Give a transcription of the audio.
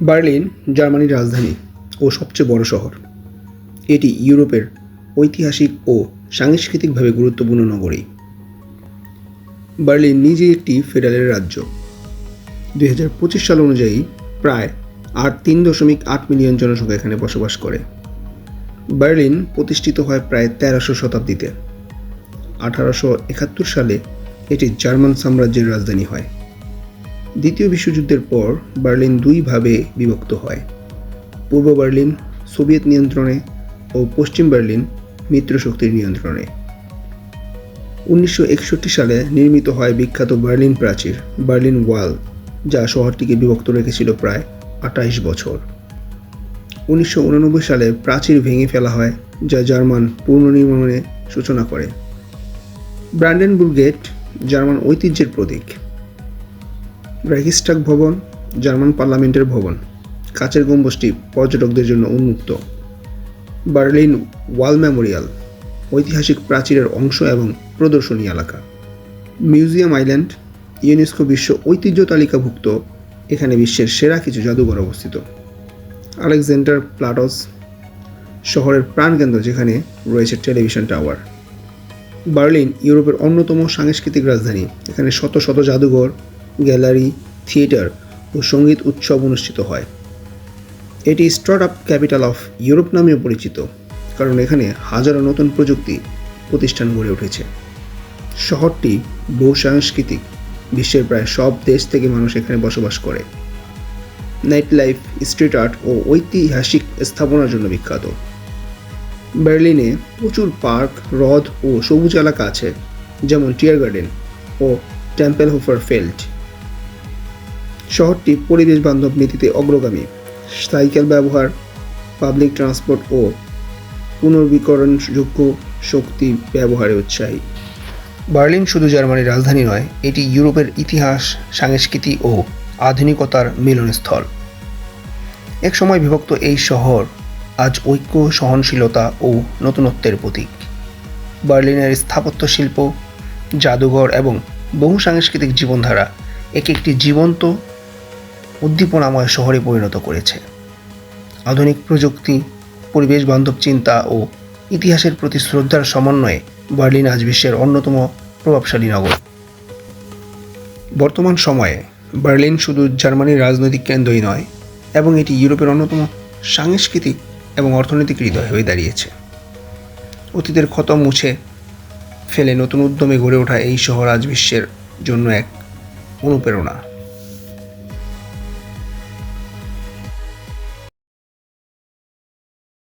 Berlin, জার্মানির রাজধানী ও সবচেয়ে বড় শহর। এটি ইউরোপের ঐতিহাসিক ও সাংস্কৃতিকভাবে গুরুত্বপূর্ণ নগরী। বার্লিন নিজে একটি ফেডারেল রাজ্য। দুই হাজার পঁচিশ সাল অনুযায়ী প্রায় আট তিন দশমিক আট মিলিয়ন জনসংখ্যা এখানে বসবাস করে। বার্লিন প্রতিষ্ঠিত হয় প্রায় তেরোশো শতাব্দীতে। আঠারোশো একাত্তর সালে এটি জার্মান সাম্রাজ্যের রাজধানী হয়। দ্বিতীয় বিশ্বযুদ্ধের পর বার্লিন দুইভাবে বিভক্ত হয়। পূর্ব বার্লিন সোভিয়েত নিয়ন্ত্রণে ও পশ্চিম বার্লিন মিত্রশক্তির নিয়ন্ত্রণে। উনিশশো একষট্টি সালে নির্মিত হয় বিখ্যাত বার্লিন প্রাচীর বার্লিন ওয়াল, যা শহরটিকে বিভক্ত রেখেছিল প্রায় আটাইশ বছর। উনিশশো উননব্বই সালে প্রাচীর ভেঙে ফেলা হয়, যা জার্মান পুনর্নির্মাণের সূচনা করে। ব্র্যান্ডেনবুর্গ গেট জার্মান ঐতিহ্যের প্রতীক। রাইখিস্টাগ ভবন, জার্মান পার্লামেন্টের ভবন। কাচের গম্বুজটি পর্যটকদের জন্য উন্মুক্ত। বার্লিন ওয়াল মেমোরিয়াল, ঐতিহাসিক প্রাচীরের অংশ এবং প্রদর্শনী এলাকা। মিউজিয়াম আইল্যান্ড, ইউনেস্কো বিশ্ব ঐতিহ্য তালিকাভুক্ত, এখানে বিশ্বের সেরা কিছু জাদুঘর অবস্থিত। আলেকজান্ডার প্লাটস, শহরের প্রাণকেন্দ্র যেখানে রয়েছে টেলিভিশন টাওয়ার। বার্লিন, ইউরোপের অন্যতম সাংস্কৃতিক রাজধানী, এখানে শত শত জাদুঘর গ্যালারি, থিয়েটার ও সংগীত উৎসব অনুষ্ঠিত হয়। এটি start up capital of Europe নামেও পরিচিত, কারণ এখানে হাজারো নতুন প্রযুক্তি প্রতিষ্ঠান গড়ে উঠেছে। শহরটি বহু সাংস্কৃতিক, বিশ্বের প্রায় সব দেশ থেকে মানুষ এখানে বসবাস করে। নাইট লাইফ স্ট্রিট আর্ট ও ঐতিহাসিক স্থাপনার জন্য বিখ্যাত। বার্লিনে প্রচুর পার্ক, হ্রদ ও সবুজ এলাকা আছে, যেমন টিয়ার গার্ডেন ও টেম্পেল হোফার ফেল্ড শহরটি পরিবেশ বান্ধব নীতিতে অগ্রগামী। সাইকেল ব্যবহার পাবলিক ট্রান্সপোর্ট ও পুনর্বীকরণযোগ্য শক্তি ব্যবহারে উৎসাহী। বার্লিন শুধু জার্মানির রাজধানী নয়, এটি ইউরোপের ইতিহাস, সংস্কৃতি ও আধুনিকতার মিলনস্থল। এক সময় বিভক্ত এই শহর আজ ঐক্য, সহনশীলতা ও নতুনত্বের প্রতীক। বার্লিনের স্থাপত্য শিল্প, জাদুঘর এবং বহু সাংস্কৃতিক জীবনধারা একে একটি জীবন্ত উদ্দীপনাময় শহরে পরিণত করেছে। আধুনিক প্রযুক্তি, পরিবেশ বান্ধব চিন্তা ও ইতিহাসের প্রতি শ্রদ্ধার সমন্বয়ে বার্লিন আজ বিশ্বের অন্যতম প্রভাবশালী নগর। বর্তমান সময়ে বার্লিন শুধু জার্মানির রাজনৈতিক কেন্দ্রই নয়, এবং এটি ইউরোপের অন্যতম সাংস্কৃতিক এবং অর্থনৈতিক হৃদয় হয়ে দাঁড়িয়েছে। অতীতের ক্ষত মুছে ফেলে নতুন উদ্যমে গড়ে ওঠা এই শহর আজ বিশ্বের জন্য এক অনুপ্রেরণা।